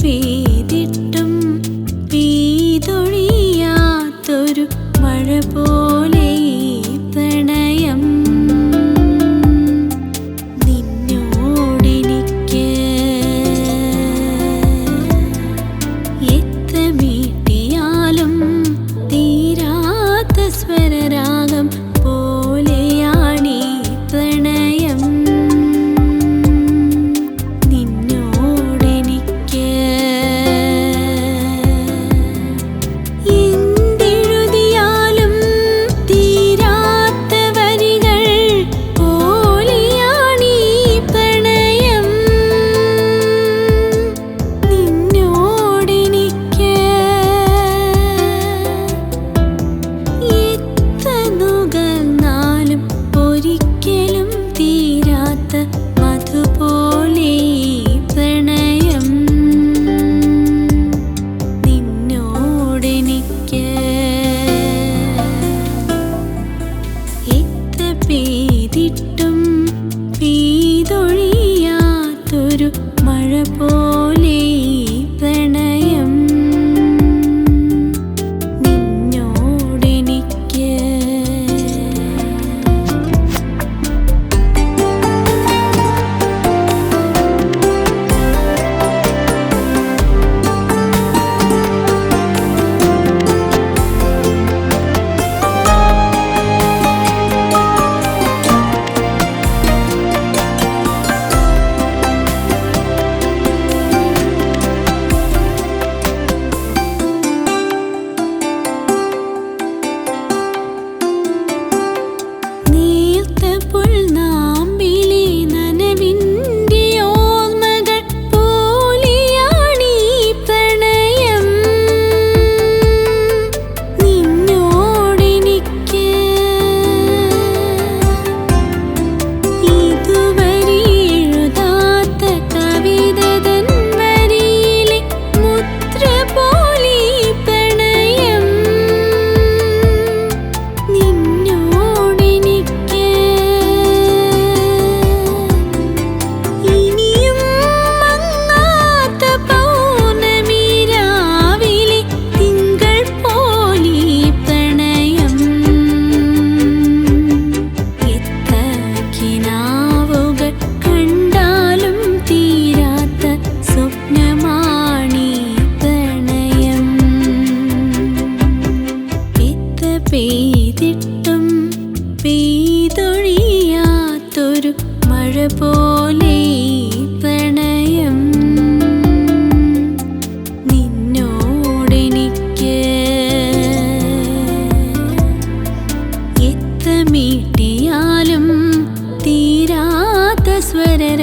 ഭീതിട്ടും ഒരു മഴ പോ പെയ്തിട്ടും പെയ്തൊഴിയാത്തൊരു മഴ പോലെ പ്രണയം. നിന്നോടെനിക്ക് എത്തമീട്ടിയാലും തീരാത്ത സ്വര